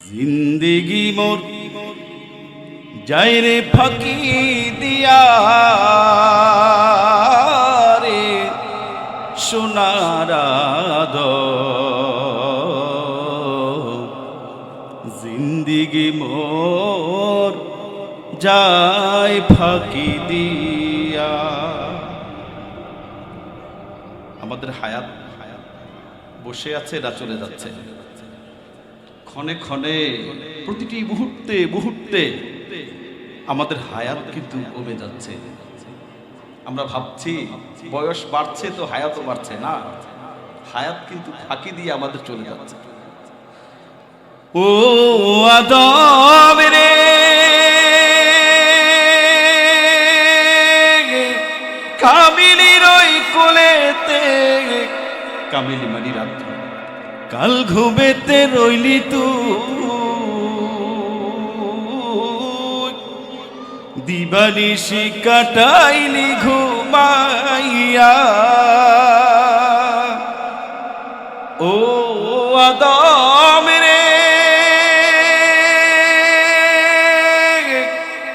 জিন্দিগি মোর, যাই রে ফাঁকি দিয়া রে সোনারাদ জিন্দিগি মোর, যাই ফাঁকি দিয়া। আমাদের হায়াত বসে আছে এরা চলে যাচ্ছে? ক্ষণে ক্ষণে, প্রতিটি মুহূর্তে মুহূর্তে আমাদের হায়াত কিন্তু কমে যাচ্ছে। আমরা ভাবছি, বয়স বাড়ছে তো হায়াতও বাড়ছে, না? হায়াত কিন্তু ফাঁকি দিয়ে আমাদের চলে যাচ্ছে। ও আদম রে! কামিলির ওই কোলেতে কামিলি মানি রাত কাল ঘুমেতে রইলি তু তুই দিবানিশি কাটাইলি ঘুমাইয়া। ও আদম রে,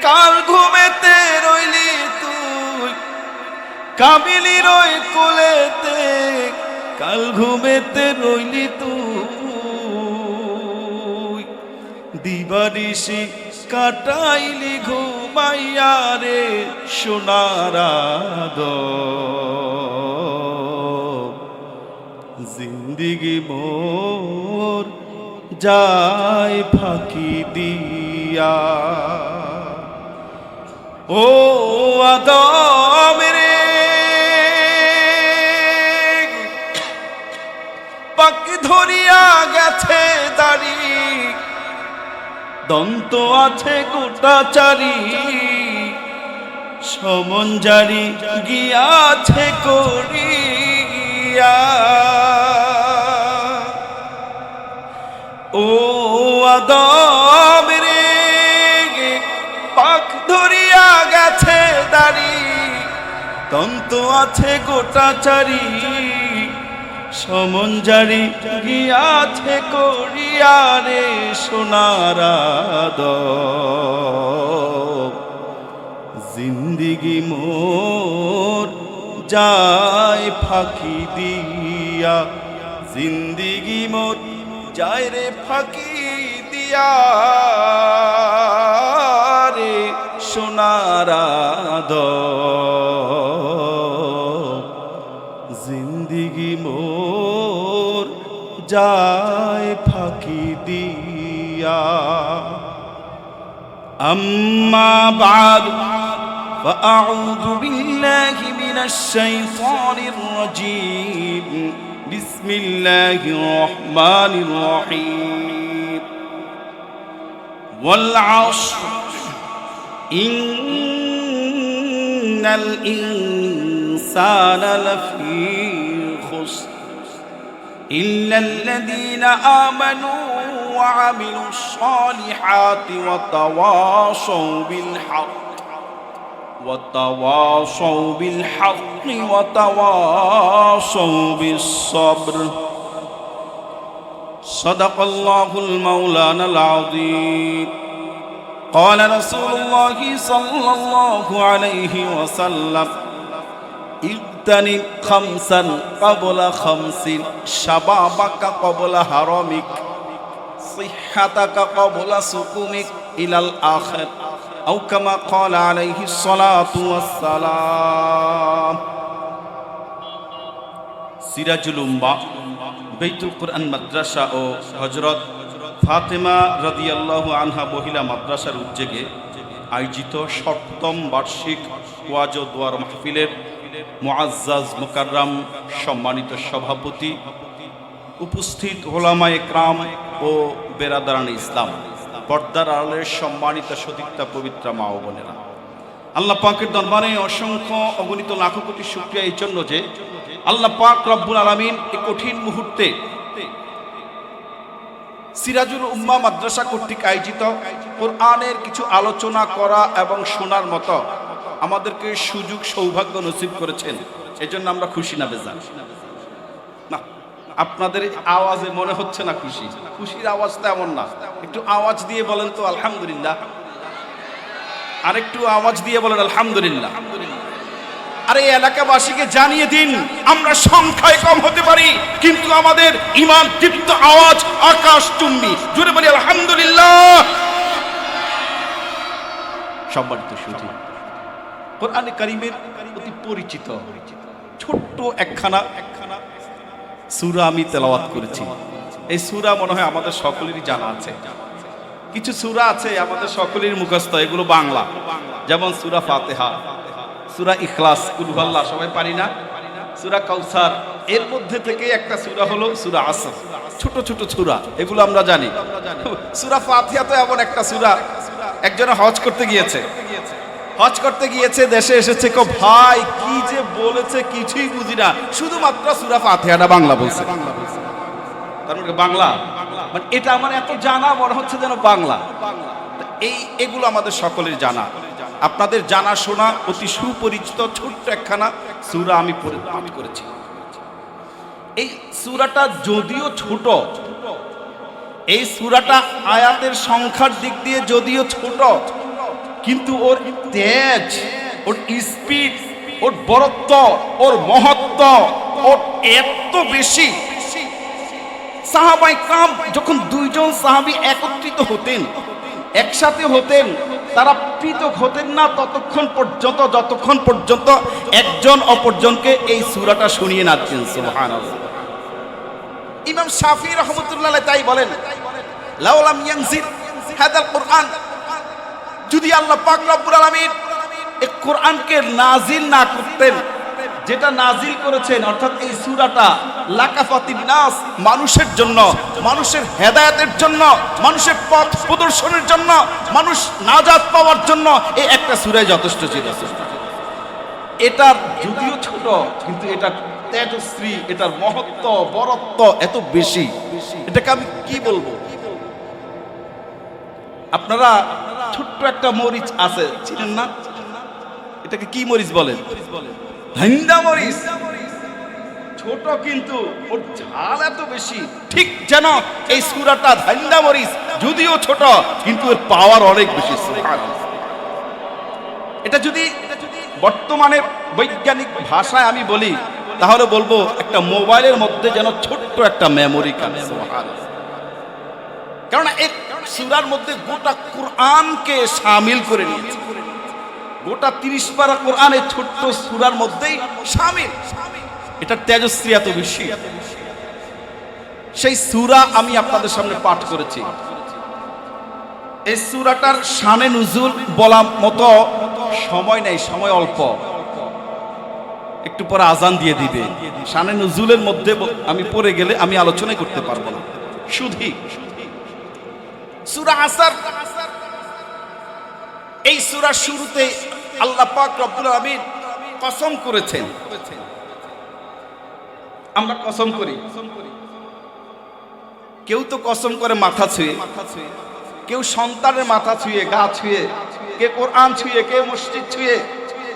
কাল ঘুমেতে রইলি তুই। কামিলি রই কোলেতে কাল ঘুমেতে রইলি তুই। দিবানিশি কাটাইলি ঘুমাইয়া রে সোনারাদ জিন্দিগি মোর যায় ফাঁকি দিয়া। ও আদম ধরিয়া গেছে দাড়ি। দন্ত আছে গোটা চারি। সমন জারি গিয়াছে করিয়া। ও আদম রে পাখ ধরিয়া গেছে দাড়ি। দন্ত আছে গোটা চারি। সমন জারি গিয়াছে করিয়া রে সোনারাদ জিন্দিগি মোর যায় ফাঁকি দিয়া। জিন্দিগি মোর যায় রে ফাঁকি দিয়া। রে জিন্দিগি যায় ফাঁকি দিয়া أما بعد فأعوذ بالله من الشيطان الرجيم بسم الله الرحمن الرحيم والعصر إن الإنسان لفي خسر إلا الذين آمنوا وعملوا الصالحات وتواصوا بالحق وتواصوا بالحق وتواصوا بالصبر. صدق الله المولانا العظيم. قال رسول الله صلى الله عليه وسلم তানি খামসান কবলা খামসিন, শাবাবাকা কবলা হারমিক, সিহাতাকা কবলা সুকুমিক ইলাল আখির, আও কামা ক্বালা আলাইহি সলাতু ওয়াসসালাম। সিরাজুল উম্মাহ বেতুল কোরআন মাদ্রাসা ও হযরত ফাতেমা রাদিয়াল্লাহু আনহা মহিলা মাদ্রাসার উদ্যোগে আয়োজিত সপ্তম বার্ষিক ওয়াজ দোয়ার মাহফিলের মুআজ্জাজ মুকাররাম সম্মানিত সভাপতি, উপস্থিত ওলামা একরাম ও বেরাদারান ইসলাম, পর্দার আড়ালের সম্মানিত সদিকতা পবিত্রা মা ও বোনেরা। আল্লাহ পাকের দরবারে অসংখ্য অগণিত লাখো কোটি শুক্রিয়া এই জন্য যে আল্লাহ পাক রব্বুল আলমিন এই কঠিন মুহূর্তে সিরাজুল উম্মা মাদ্রাসা কর্তৃক আয়োজিত কোরআনের কিছু আলোচনা করা এবং শোনার মতো আমাদেরকে সুযোগ সৌভাগ্য নসিব করেছেন। এজন্য আমরা খুশি না বেজান আপনাদের আওয়াজে মনে হচ্ছে না খুশি। খুশির আওয়াজ তেমন না। একটু আওয়াজ দিয়ে বলেন তো, আলহামদুলিল্লাহ। আরেকটু আওয়াজ দিয়ে বলেন, আলহামদুলিল্লাহ। আরে এই এলাকাবাসীকে জানিয়ে দিন, আমরা সংখ্যায় কম হতে পারি, কিন্তু আমাদের ইমান দীপ্ত আওয়াজ আকাশ চুম্বি। জুড়ে বলি, আলহামদুলিল্লাহ। সম্মানিত শুধু কোরআনে কারিমের অতি পরিচিত, ছোট্ট একখানা একখানা সুরা আমি তেলাওয়াত করেছি। এই সুরা মনে হয় আমাদের সকলেরই জানা আছে। কিছু সুরা আছে আমাদের সকলের মুখস্থ, এগুলো বাংলা। যেমন সুরা ফাতেহা, সুরা ইখলাস কুলহাল্লাহ সবাই পারি না? সুরা কাউসার, এর মধ্যে থেকে একটা সুরা হলো সুরা আসর। ছোট ছোট সুরা, এগুলো আমরা জানি। সুরা ফাতিহা তো এমন একটা সুরা, একজনে হজ করতে গিয়েছে। হজ করতে গিয়েছে, দেশে এসেছে। কো ভাই, কি যে বলেছে কিছুই বুঝি না। শুধুমাত্র সুরা ফাতিহাটা বাংলা বলছে। তার মানে বাংলা? মানে এটা আমার এত জানা, মনে হচ্ছে যেন বাংলা। এই, এগুলো আমাদের সকলের জানা। আপনাদের জানা শোনা অতি সুপরিচিত, ছোট্ট একখানা সুরা আমি পাঠ করেছি। এই সুরাটা যদিও ছোট, এই সুরাটা আয়াতের সংখ্যার দিক দিয়ে যদিও ছোট কিন্তু ওর তেজ, ওর স্পিড ওর বরত্ব ওর মহত্ব, ওর এত বেশি। সাহাবাই কাম যখন দুইজন সাহাবি একত্রিত হতেন, একসাথে হতেন, তারা পৃথক হতেন না ততক্ষণ পর্যন্ত, যতক্ষণ পর্যন্ত একজন অপরজনকে এই সুরাটা শুনিয়ে নাচছেন সুবহানাল্লাহ। ইমাম শাফি রহমতুল্লাহ তাই বলেন লাউলাম ইয়ানজিল হাদাল কোরআন যদি আল্লাহ পাক রব্বুল আলামিন কোরআনকে নাজিল না করতেন, যেটা নাজিল করেছেন, অর্থাৎ এই সূরাটা লাকাফাতিন নাস মানুষের জন্য, মানুষের হেদায়েতের জন্য, মানুষের পথ প্রদর্শনের জন্য, মানুষ নাজাত পাওয়ার জন্য এই একটা সূরাই যথেষ্ট ছিল। এটার যদিও ছোট, কিন্তু এটা তেজশ্রী, এটার মহত্ব, বরত্ব এত বেশি। এটাকে আমি কি বলব? আপনারা একটা মরিচ আছে চিনেন না? এটাকে কি মরিচ বলেন? ধান্দা মরিচ। ছোট কিন্তু ওর ঝাল এত বেশি। ঠিক যেন এই সুরাটা ধান্দা মরিচ যদিও ছোট কিন্তু এর পাওয়ার অনেক বেশি। এটা যদি বর্তমানে বৈজ্ঞানিক ভাষায় আমি বলি তাহলে বলব একটা মোবাইলের মধ্যে যেন ছোট্ট একটা মেমোরি কার্ড কারণ এক সুরার মধ্যে গোটা কোরআনকে সামিল করে নিয়েছে। গোটা তিরিশ পারা কোরআনের ছোট্ট সুরার মধ্যেই সামিল। এটার তেজশ্রী এত বেশি সেই সুরা আমি আপনাদের সামনে পাঠ করেছি। এই সুরাটার শানে নুজুল বলা মতো সময় নেই, সময় অল্প। একটু পরে আজান দিয়ে দিবে। শানে নুজুলের মধ্যে আমি পড়ে গেলে আমি আলোচনাই করতে পারব না। শুধু সুরা আসার। এই সুরার শুরুতে আল্লাহ পাক রব্বুল আমিন কসম করেছেন। আমরা কসম করি। কেউ তো কসম করে মাথা ছুঁয়ে। কেউ সন্তানের মাথা ছুঁয়ে, গা ছুঁয়ে, কে কোরআন ছুঁয়ে, কে মসজিদ ছুঁয়ে,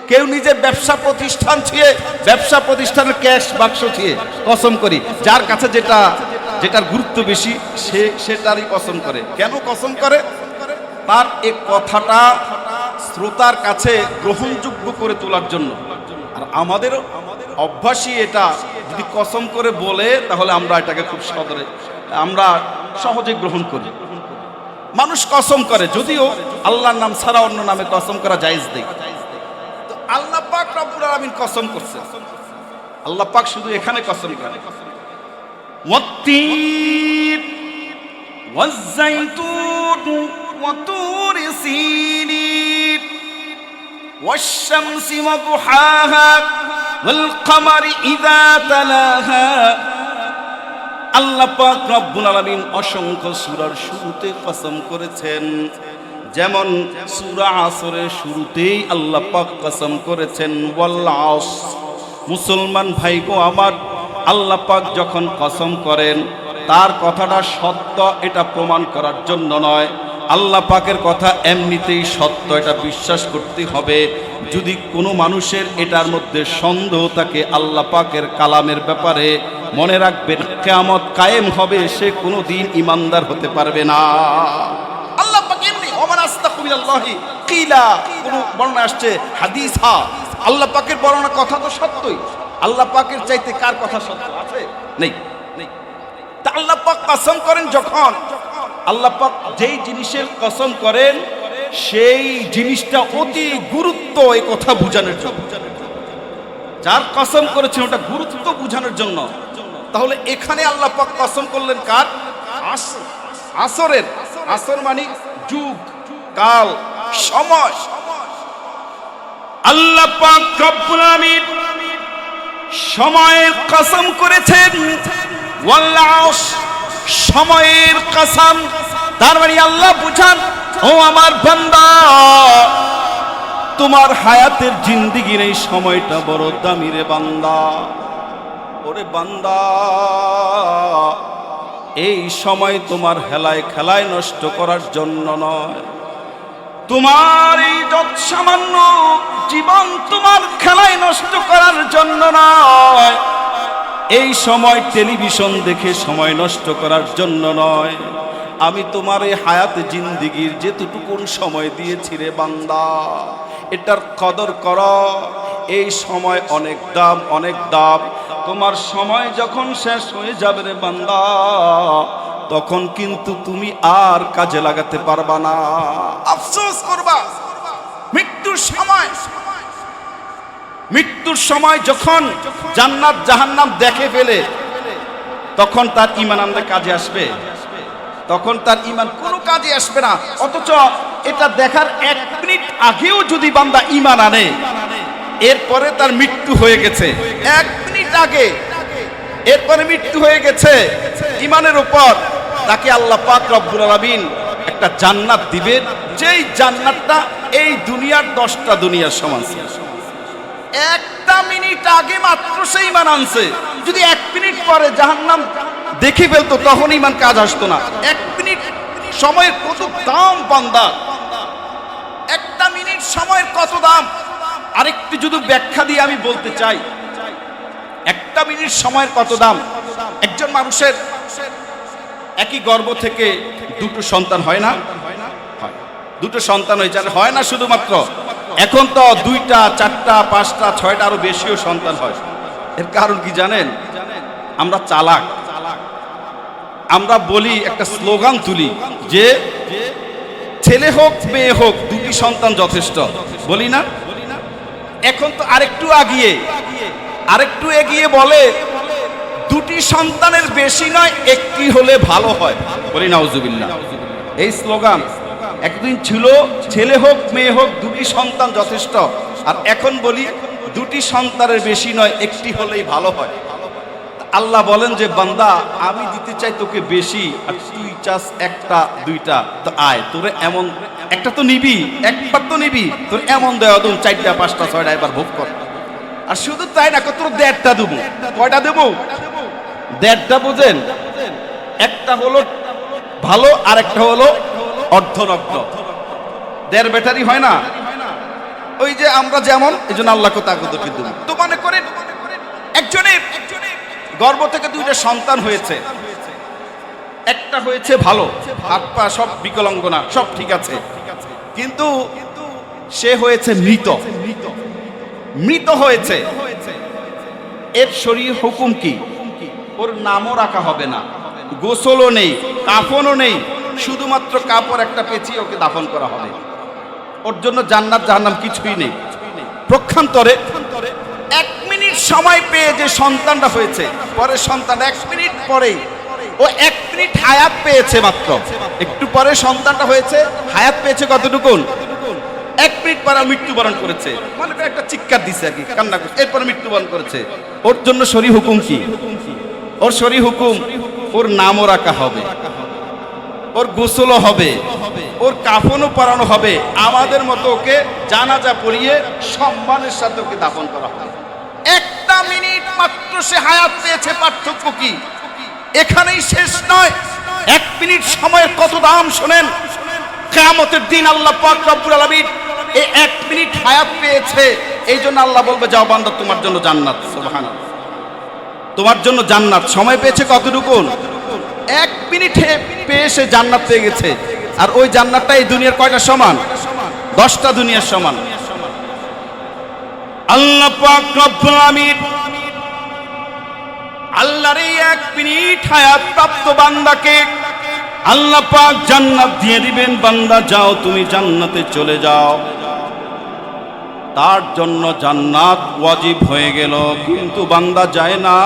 কেউ নিজের ব্যবসা প্রতিষ্ঠান ছুঁয়ে, ব্যবসা প্রতিষ্ঠানের ক্যাশ বাক্স ছুঁয়ে কসম করি। যার কাছে যেটা যেটার গুরুত্ব বেশি, সে সেটারই কসম করে। কেন কসম করে? তার এই কথাটা শ্রোতার কাছে গ্রহণযোগ্য করে তোলার জন্য। আর আমাদের অভ্যাসই এটা, যদি কসম করে বলে, তাহলে আমরা এটাকে খুব সদরে, আমরা সহজে গ্রহণ করি। মানুষ কসম করে, যদিও আল্লাহর নাম ছাড়া অন্য নামে কসম করা জায়েজ নেই। তো আল্লাহ পাক রব্বুল আলামিন কসম করছে। আল্লাহ পাক শুধু এখানে কসম করে। والتين والزيتون وطور سينين والشمس وضحاها والقمر إذا تلاها আল্লাহ পাক রব্বুল আলামিন অসংখ্য সূরার শুরুতে কসম করেছেন যেমন সূরা আসরের শুরুতেই আল্লাহ পাক কসম করেছেন ওয়াল আস মুসলমান ভাই গো আমার আল্লাহ পাক যখন কসম করেন, তার কথাটা সত্য, এটা প্রমাণ করার জন্য নয়। আল্লাহ পাকের কথা এমনিতেই সত্য, এটা বিশ্বাস করতে হবে। যদি কোনো মানুষের এটার মধ্যে সন্দেহ থাকে আল্লাহ পাকের কালামের ব্যাপারে, মনে রাখবেন, কেয়ামত কায়েম হবে, সে কোনো দিন ইমানদার হতে পারবে না। আল্লাহ এমনি কোন বর্ণনা আসছে, হাদিস হা আল্লাহ পাকের বর্ণনা কথা তো সত্যই। আল্লাহ পাকের চাইতে কার কথা সত্য আছে? নেই তা আল্লাহ পাক কসম করেন যখন আল্লাহ পাক যেই জিনিসের কসম করেন, সেই জিনিসটা অতি গুরুত্ব এই কথা বোঝানোর জন্য। যার কসম করেছেন ওটা গুরুত্ব বোঝানোর জন্য। তাহলে এখানে আল্লাহ পাক কসম করলেন কার? আসর। আসরের। আসর মানে যুগ, কাল, সময়। আল্লাহ পাক রব্বুল আমিন সময়ের কসম করেছেন। সময়ের কসম। তার মানে আল্লাহ বুঝান, ও আমার বান্দা, তোমার হায়াতের জিন্দিগির এই সময়টা বড় দামি রে বান্দা। ওরে বান্দা, এই সময় তোমার হেলায় খেলায় নষ্ট করার জন্য নয়। তোমার এই যত সামান্য জীবন তোমার খেলায় নষ্ট করার জন্য নয়। এই সময় টেলিভিশন দেখে সময় নষ্ট করার জন্য নয়। আমি তোমার এই হায়াত জিন্দিগির যেতটুকুন সময় দিয়েছি রে বান্দা, এটার কদর কর। এই সময় অনেক দাম অনেক দাম। তোমার সময় যখন শেষ হয়ে যাবে রে বান্দা তখন কিন্তু তুমি আর কাজে লাগাতে পারবা না। আফসোস করবা। মৃত্যুর সময়। মৃত্যুর সময় যখন জান্নাত জাহান্নাম দেখে ফেলে তখন তার ইমান আমাদের কাজে আসবে। তখন তার ইমান কোনো কাজে আসবে না। অথচ এটা দেখার এক মিনিট আগেও যদি বান্দা ইমান আনে এরপরে তার মৃত্যু হয়ে গেছে। এক মিনিট আগে। এরপরে মৃত্যু হয়ে গেছে। ইমানের উপর তাকে আল্লাহ পাক রব্বুল আলামিন একটা জান্নাত দিবেন যেই জান্নাতটা এই দুনিয়ার দশটা দুনিয়ার সমান একটা মিনিট আগে মাত্র সে ইমান আনছে। যদি এক মিনিট পরে জাহান্নাম দেখে ফেলতো, তখন ইমান কাজ আসতো না। এক মিনিট সময়ের কত দাম বান্দা। একটা মিনিট সময়ের কত দাম। আরেকটু যদি ব্যাখ্যা দিয়ে আমি বলতে চাই, একটা মিনিট সময়ের কত দাম? একজন মানুষের একই গর্ভ থেকে দুটো সন্তান হয় না? হয়। দুটো সন্তান হয়ে যায় হয় না শুধুমাত্র, এখন তো দুইটা, চারটা, পাঁচটা, ছয়টা আরও বেশিও সন্তান হয়। এর কারণ কি জানেন? আমরা চালাক। আমরা বলি, একটা স্লোগান তুলি যে, ছেলে হোক, মেয়ে হোক, দুটি সন্তান যথেষ্ট। বলি না? এখন তো আরেকটু আগিয়ে, আরেকটু এগিয়ে বলে দুটি সন্তানের বেশি নয়, একটি হলে ভালো হয়। বলি নাউজুবিল্লাহ। এই স্লোগান একদিন ছিল, ছেলে হোক, মেয়ে হোক, দুটি সন্তান যথেষ্ট। আর এখন বলি, দুটি সন্তানের বেশি নয়, একটি হলেই ভালো হয়। আল্লাহ বলেন যে, বান্দা, আমি দিতে চাই তোকে বেশি, আর তুই চাস একটা, দুইটা। তো আয়, তোরে এমন, একটা তো নিবি, একবার তো নিবি। তোর এমন দেওয়া তুমি চারটা, পাঁচটা, ছয়টা, এবার ভোগ কর। আর শুধু তাই না, তোর দেড়টা দেবো। কয়টা দেবো? দেড়টা বুঝেন? একটা হলো ভালো আর একটা হলো অর্ধনগ্ন। দেড় ব্যাটারি হয় না? ওই যে আমরা যেমন, এই জন্য আল্লাহকে তাকত কিন্তু তো মনে করেন একজনের গর্ব থেকে দুইটা সন্তান হয়েছে। একটা হয়েছে ভালো, হাত পা সব বিকলাঙ্গনা সব ঠিক আছে। কিন্তু সে হয়েছে মৃত। মৃত হয়েছে। এর শরীর হুকুম কি? ওর নামও রাখা হবে না। গোসলও নেই, কাফনও নেই, শুধুমাত্র কাপড় একটা পেঁচিয়ে ওকে দাফন করা হবে। ওর জন্য জান্নাত জাহান্নাম কিছুই নেই। প্রক্ষান্তরে এক মিনিট সময় পেয়ে যে সন্তানটা হয়েছে, পরে সন্তান এক মিনিট পরেই, ও এক মিনিট হায়াত পেয়েছে মাত্র। একটু পরে সন্তানটা হয়েছে, হায়াত পেয়েছে কতটুকুন? এক মিনিট পরে মৃত্যুবরণ করেছে। মানে একটা চিৎকার দিছে আর কি, কান্না করছে। এরপরে মৃত্যুবরণ করেছে। ওর জন্য শরী হুকুম কি? ওর শরী হুকুম, ওর নামও রাখা হবে। ওর গোসলও হবে, ওর কাফনও পরানো হবে। আমাদের মতো ওকে জানাজা পরিয়ে সম্মানের সাথে ওকে দাফন করা হবে। একটা মিনিট মাত্র সে হায়াত পেয়েছে, পার্থক্য কি? এখানেই শেষ নয়। এক মিনিট সময়ের কত দাম শোনেন। কেয়ামতের দিন আল্লাহ পাক রব্বুল আলামিন এই এক মিনিট হায়াত পেয়েছে। এই জন্য আল্লাহ বলবে, যাও বান্দা, তোমার জন্য জান্নাত। সুবহানাল্লাহ। তোমার জন্য জান্নাত। সময় পেয়েছে কতটুকু এক মিনিটে পেয়ে সে জান্নাত পেয়ে গেছে। আর ওই জান্নাতটা এই দুনিয়ার কয়টা সমান? দশটা দুনিয়ার সমান। আল্লাহ আল্লাহর এই এক মিনিট হায়াত প্রাপ্ত বান্দাকে আল্লাহ পাক জান্নাত দিয়ে দিবেন, বান্দা যাও, তুমি জান্নাতে চলে যাও। তার জন্য জান্নাত ওয়াজিব হয়ে গেল। কিন্তু বান্দা যায় না।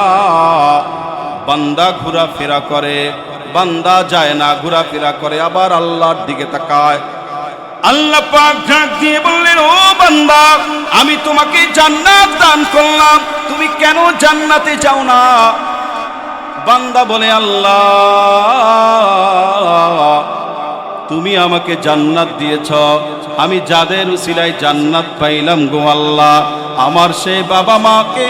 বান্দা ঘোরাফেরা করে। বান্দা যায় না, ঘোরাফেরা করে। আবার আল্লাহর দিকে তাকায়। আল্লাহ পাক ডাক দিয়ে বললেন, ও বান্দা, আমি তোমাকে জান্নাত দান করলাম। তুমি কেন জান্নাতে যাও না? বান্দা বলে, আল্লাহ তুমি আমাকে জান্নাত দিয়েছ। আমি যাদের উসিলায় জান্নাত পাইলাম গো আল্লাহ। আমার সে বাবা মাকে,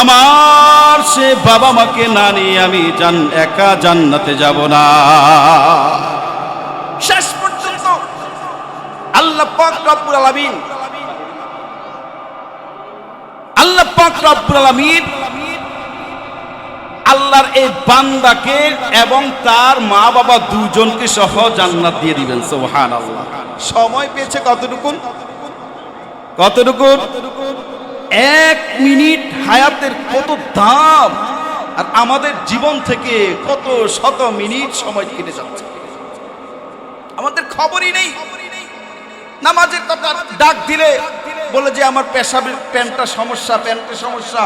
আমার সে বাবা মাকে না নিয়ে আমি একা জান্নাতে যাব না। শেষ পর্যন্ত আল্লাহ পাক রব্বুল আল্লাহ পাক রব্বুল আলামিন আল্লাহর এই বান্দাকে এবং তার মা বাবা দুজনকে সহ জান্নাত দিয়ে দিবেন সোহান আল্লাহ সময় পেয়েছে কতটুকুন? কতটুকুন? এক মিনিট হায়াতের কত দাম? আর আমাদের জীবন থেকে কত শত মিনিট সময় কেটে যাচ্ছে। আমাদের খবরই নেই। নামাজের কথা ডাক দিলে বলে যে আমার পেশাবের প্যান্টটা সমস্যা প্যান্টের সমস্যা।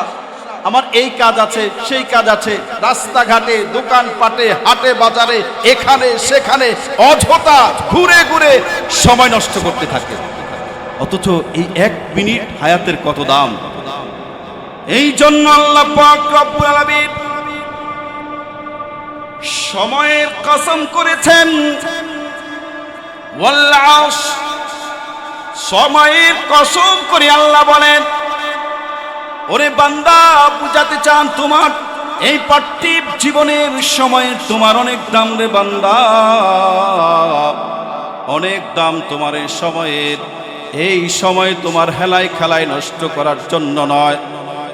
আমার এই কাজ আছে, সেই কাজ আছে। রাস্তাঘাটে, দোকানপাটে, হাটে, বাজারে, এখানে, সেখানে, অযথা ঘুরে ঘুরে সময় নষ্ট করতে থাকে। অথচ এই এক মিনিট হায়াতের কত দাম? এই জন্য আল্লাহ পাক রব্বুল আলামিন সময়ের কসম করেছেন সময়ের কসম করে আল্লাহ বলেন ওরে বান্দা, বুঝাতে চান তোমার? এই পার্থিব জীবনের সময়ের তোমার অনেক দাম রে বান্দা। অনেক দাম তোমার এই সময়ের। এই সময় তোমার হেলায় খেলায় নষ্ট করার জন্য নয়।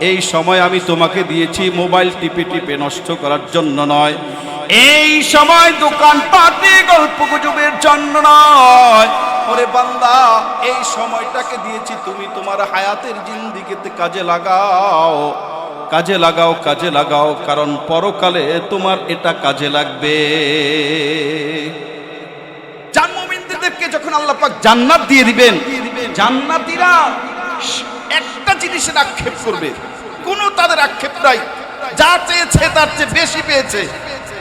এই সময় আমি তোমাকে দিয়েছি মোবাইল টিপে টিপে নষ্ট করার জন্য নয়। এই সময় দোকান পাটে গল্প গুজবের জন্য নয়। ওরে বান্দা, এই সময়টাকে দিয়েছি তুমি তোমার হায়াতের জিন্দিগিতে কাজে লাগাও। কাজে লাগাও কাজে লাগাও, কারণ পরকালে তোমার এটা কাজে লাগবে। জান্নাতীদেরকে যখন আল্লাহ পাক জান্নাত দিয়ে দিবেন, জান্নাতীরা একটা জিনিসের আক্ষেপ করবে। কোনো তাদের আক্ষেপ নাই। যা চেয়েছে তার চেয়ে বেশি পেয়েছে।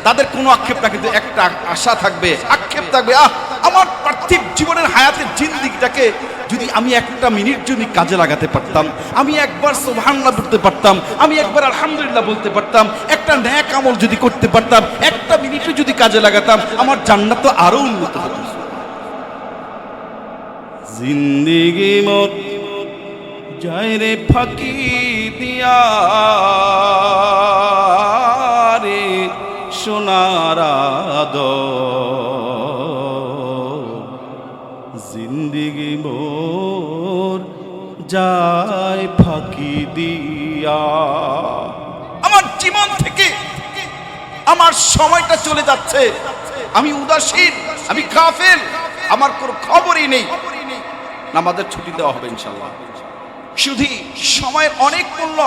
তাদের কোনো আক্ষেপ না কিন্তু একটা আশা থাকবে, আক্ষেপ থাকবে। আহ, আমার পার্থিব জীবনের হায়াতের জিন্দিগিটাকে যদি আমি একটা মিনিট যদি কাজে লাগাতে পারতাম, আমি একবার সোভান্না বলতে পারতাম, আমি একবার আলহামদুলিল্লাহ বলতে পারতাম, একটা ন্যাক আমল যদি করতে পারতাম, একটা মিনিটও যদি কাজে লাগাতাম, আমার জান্নাত তো আরও উন্নত হতো। জিন্দিগি মোর যায় রে ফাঁকি দিয়া যায় ফাঁকি দিয়া। আমার জীবন থেকে আমার সময়টা চলে যাচ্ছে। আমি উদাসীন, আমি কাফের আমার কোনো খবরই নেই। আমাদের ছুটি দেওয়া হবে ইনশাল্লাহ শুধু সময়ের অনেক মূল্য,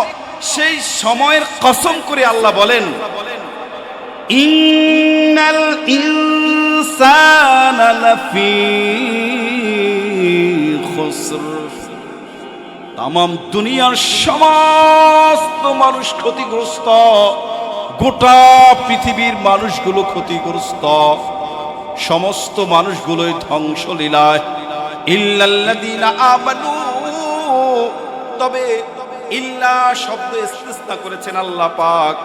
সেই সময়ের কসম করে আল্লাহ বলেন, ইন্নাল ইনসানা লাফি তাম দুনিয়ার সমস্ত মানুষ ক্ষতিগ্রস্ত। গোটা পৃথিবীর মানুষগুলো ক্ষতিগ্রস্ত। সমস্ত মানুষগুলোই ধ্বংসলীলায়। ইল্লাল্লাযীনা আমানু। তবে ইল্লা শব্দ ইস্তিসনা করেছেন আল্লাহ পাক।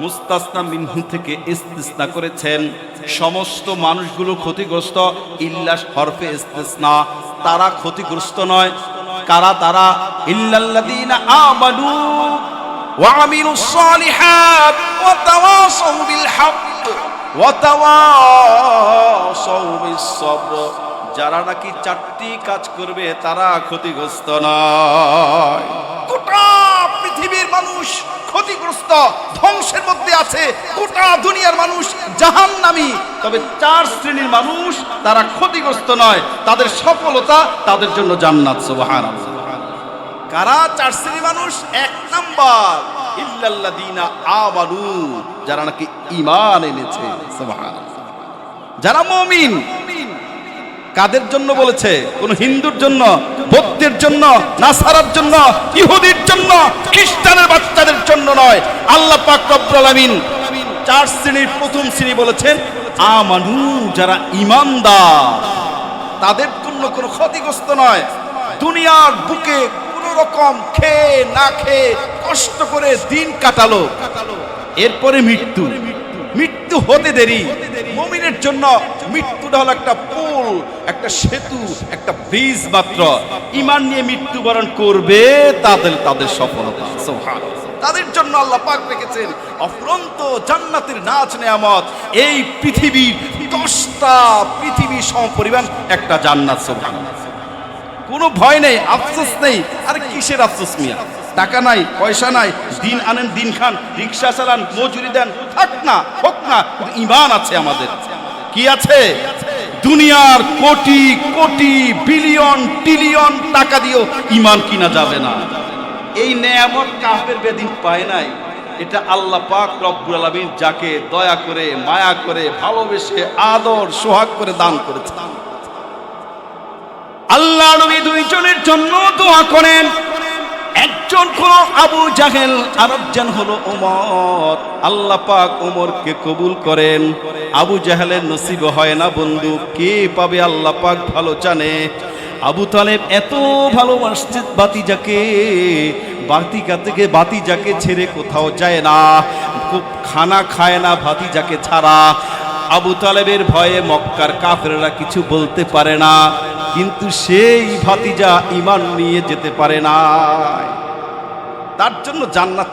মুস্তাসনা মিনহু থেকে ইস্তিসনা করেছেন। সমস্ত মানুষগুলো ক্ষতিগ্রস্ত। ইল্লা হরফে ইস্তিসনা। তারা ক্ষতিগ্রস্ত নয়। কারা তারা? বিল যারা নাকি চারটি কাজ করবে তারা ক্ষতিগ্রস্ত নয়। গোটা পৃথিবীর মানুষ ক্ষতিগ্রস্ত, ধ্বংসের মধ্যে আছে গোটা দুনিয়ার মানুষ জাহান্নামী। তবে চার শ্রেণির মানুষ তারা ক্ষতিগ্রস্ত নয়, তাদের সফলতা তাদের জন্য জান্নাত, সুবহানাল্লাহ। কারা চার শ্রেণির মানুষ? এক নাম্বার, ইল্লাল্লাযীনা আমানু, যারা নাকি ইমান এনেছে, সুবহানাল্লাহ। যারা মুমিন কাদের জন্য বলেছে? কোন হিন্দুর জন্য, বৌদ্ধের জন্য, নাসারার জন্য, ইহুদির জন্য, খ্রিস্টানের বাচ্চাদের জন্য নয়। আল্লাহ পাক রব্বুল আলামিন চার শ্রেণির প্রথম শ্রেণি বলেছেন, আমানু, যারা ঈমানদার, তাদের জন্য কোনো ক্ষতিগ্রস্ত নয়। দুনিয়ার বুকে কোন রকম খেয়ে না খেয়ে কষ্ট করে দিন কাটালো। এরপরে মৃত্যু। মৃত্যু হতে দেরি। মমিনের জন্য মৃত্যুটা হলো একটা পুল, একটা সেতু, একটা ব্রিজ মাত্র। ইমান নিয়ে মৃত্যুবরণ করবে তাদের তাদের সফলতা। তাদের জন্য আল্লাহ পাক রেখেছেন অফরন্ত জান্নাতের নাচ নেয়ামত। এই পৃথিবীর দশটা পৃথিবী সমপরিমাণ একটা জান্নাত, সুবহানাল্লাহ। কোনো ভয় নেই, আফসোস নেই। আর কিসের আফসোস মিয়া? টাকা নাই, পয়সা নাই, দিন আনেন, দিন খান, রিক্সা চালান, মজুরি দেন, থাক না, হোক না ইমান আছে আমাদের। কি আছে? দুনিয়ার কোটি কোটি, বিলিয়ন ট্রিলিয়ন টাকা দিয়েও ইমান কিনা যাবে না। এই নেয়ামত কাফের বেদিন পায় নাই। এটা আল্লাহ পাক রব্বুল আলামিন যাকে দয়া করে, মায়া করে, ভালোবেসে, আদর, সোহাগ করে দান করেছে আল্লাহ নবী দুইজনের জন্য দোয়া করেন। একজন হলো আবু জাহেল, আরেকজন হলো ওমর আল্লাহ পাক ওমরকে কবুল করেন। আবু জাহেলের নসিব হয় না, বন্ধু, কে পাবে আল্লাহ পাক ভালো জানে। আবু তালেব এত ভালোবাসছে বাতিজাকে, বাতিকা থেকে বাতিজাকে ছেড়ে কোথাও যায় না। খুব খানা খায় না ভাতিজাকে ছাড়া। আবু তালেবের ভয়ে মক্কার কাফেররা কিছু বলতে পারে না, কিন্তু সেই ভাতিজা ইমান নিয়ে যেতে পারে না তার জন্য জান্নাত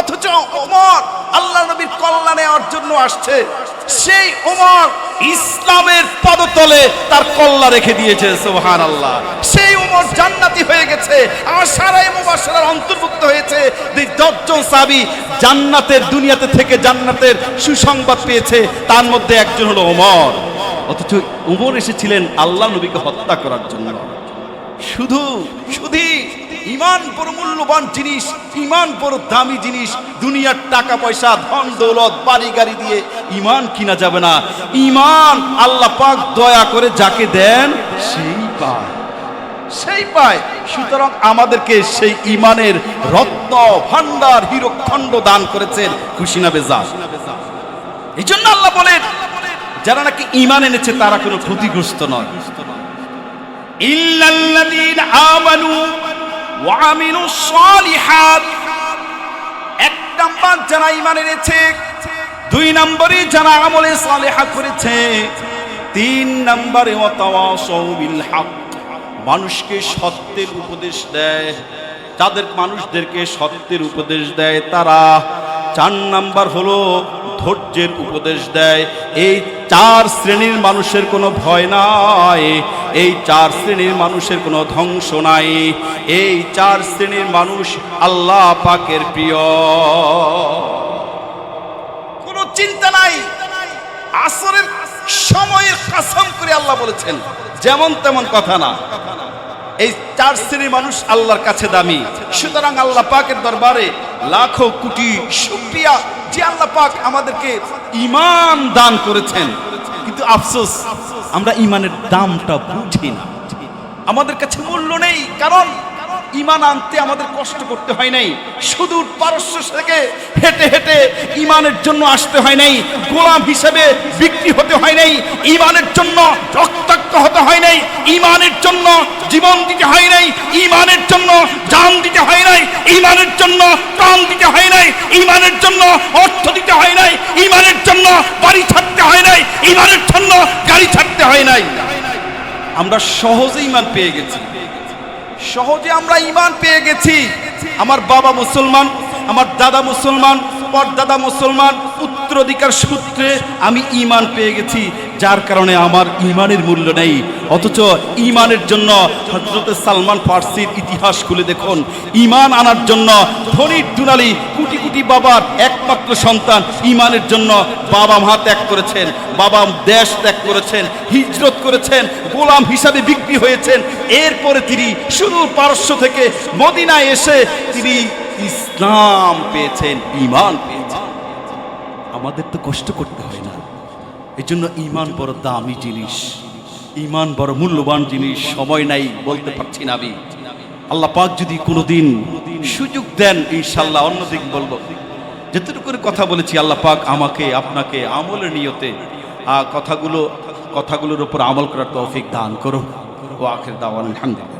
অথচ ওমর আল্লাহ নবীর কল্যাণে জন্য আসছে। সেই ওমর ইসলামের পদতলে তার কল্লা রেখে দিয়েছে সোহান আল্লাহ সেই ওমর জান্নাতি হয়ে গেছে আমার সারাই মুবাশশারার অন্তর্ভুক্ত হয়েছে। দশজন সাহাবী জান্নাতের দুনিয়াতে থেকে জান্নাতের সুসংবাদ পেয়েছে, তার মধ্যে একজন হলো ওমর। অথচ উমর এসেছিলেন আল্লাহ নবীকে হত্যা করার জন্য। শুধু শুধু ইমান বড় মূল্যবান জিনিস, ইমান বড় দামি জিনিস, দুনিয়ার টাকা পয়সা, ধন দৌলত, বাড়ি গাড়ি দিয়ে ইমান কিনা যাবে না। ইমান আল্লাহ পাক দয়া করে যাকে দেন, সেই পায়। সেই পায়। সুতরাং আমাদেরকে সেই ইমানের রত্ন ভান্ডার হীরকখণ্ড দান করেছেন খুশি না বেজা এই জন্য আল্লাহ বলেন, যারা নাকি ইমান এনেছে, তারা কোনো ক্ষতিগ্রস্ত নয়। ইল্লাল্লাযীনা আমানু ওয়া আমিলুস সালিহাত এক নাম্বার যারা ইমান এনেছে, দুই নম্বরে যারা আমলে সালেহা করেছে, তিন নম্বরে ওয়াতাওয়াসাউ বিল হক। মানুষকে সত্যের উপদেশ দেয়। যাদের মানুষদেরকে সত্যের উপদেশ দেয়, তারা চার নাম্বার হলো ধৈর্যের উপদেশ দেয়। এই চার শ্রেণির মানুষের কোনো ভয় নাই, এই চার শ্রেণির মানুষের কোনো ধ্বংস নাই। এই চার শ্রেণির মানুষ আল্লাহ পাকের প্রিয়। কোনো চিন্তা নাই। আসরের সময়ের কাসম করে আল্লাহ বলেছেন। যেমন তেমন কথা না। এই চার শ্রেণির মানুষ আল্লাহর কাছে দামি। সুতরাং আল্লাহ পাকের দরবারে লাখো কোটি শুকরিয়া যে আল্লাহ পাক আমাদেরকে ইমান দান করেছেন। কিন্তু আফসোস, আমরা ইমানের দামটা বুঝি না। আমাদের কাছে মূল্য নেই, কারণ ইমান আনতে আমাদের কষ্ট করতে হয় নাই সুদূর পারস্য থেকে হেঁটে হেঁটে ইমানের জন্য আসতে হয় নাই গোলাম হিসেবে বিক্রি হতে হয় নাই ইমানের জন্য রক্তাক্ত হতে হয় নাই ইমানের জন্য জীবন দিতে হয় নাই ইমানের জন্য জান দিতে হয় নাই ইমানের জন্য প্রাণ দিতে হয় নাই ইমানের জন্য অর্থ দিতে হয় নাই ইমানের জন্য বাড়ি ছাড়তে হয় নাই ইমানের জন্য গাড়ি ছাড়তে হয় নাই আমরা সহজে ইমান পেয়ে গেছি সহজে আমরা ইমান পেয়ে গেছি। আমার বাবা মুসলমান, আমার দাদা মুসলমান, পরদাদা মুসলমান, উত্তরাধিকার সূত্রে আমি ইমান পেয়ে গেছি। যার কারণে আমার ইমানের মূল্য নেই। অথচ ইমানের জন্য হজরত সালমান ফার্সির ইতিহাস খুলে দেখুন। ইমান আনার জন্য ধনির দুনালি কোটি কোটি বাবার একমাত্র সন্তান ইমানের জন্য বাবা মা ত্যাগ করেছেন, বাবা দেশ ত্যাগ করেছেন, হিজরত করেছেন, গোলাম হিসাবে বিক্রি হয়েছেন। এরপরে তিনি সুদূর পারস্য থেকে মদিনায় এসে তিনি ইসলাম পেয়েছেন, ইমান পেয়েছেন। আমাদের তো কষ্ট করতে হয়। এই জন্য ইমান বড় দামি জিনিস। ইমান বড় মূল্যবান জিনিস। সময় নাই, বলতে পারছি না আমি। আল্লাহ পাক যদি কোনোদিন সুযোগ দেন ইনশাল্লাহ অন্যদিন বলব। যেটুকু করে কথা বলেছি, আল্লাহ পাক আমাকে, আপনাকে আমলের নিয়তে কথাগুলো, কথাগুলোর উপর আমল করার তৌফিক দান করো ও আখের দাওয়ান, আলহামদুলিল্লাহ।